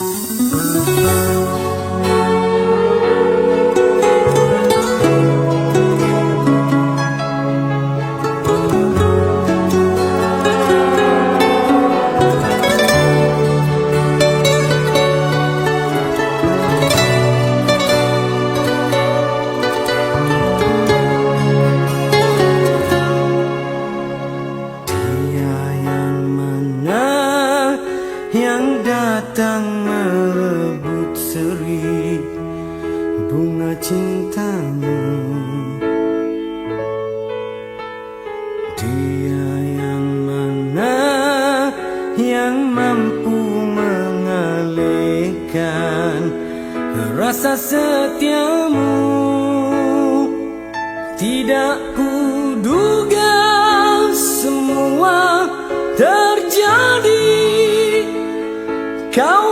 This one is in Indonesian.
Dia yang datang merebut seri bunga cintamu. Dia yang mana yang mampu mengalihkan rasa setiamu? Tidak kuduga semua terjadi Tchau!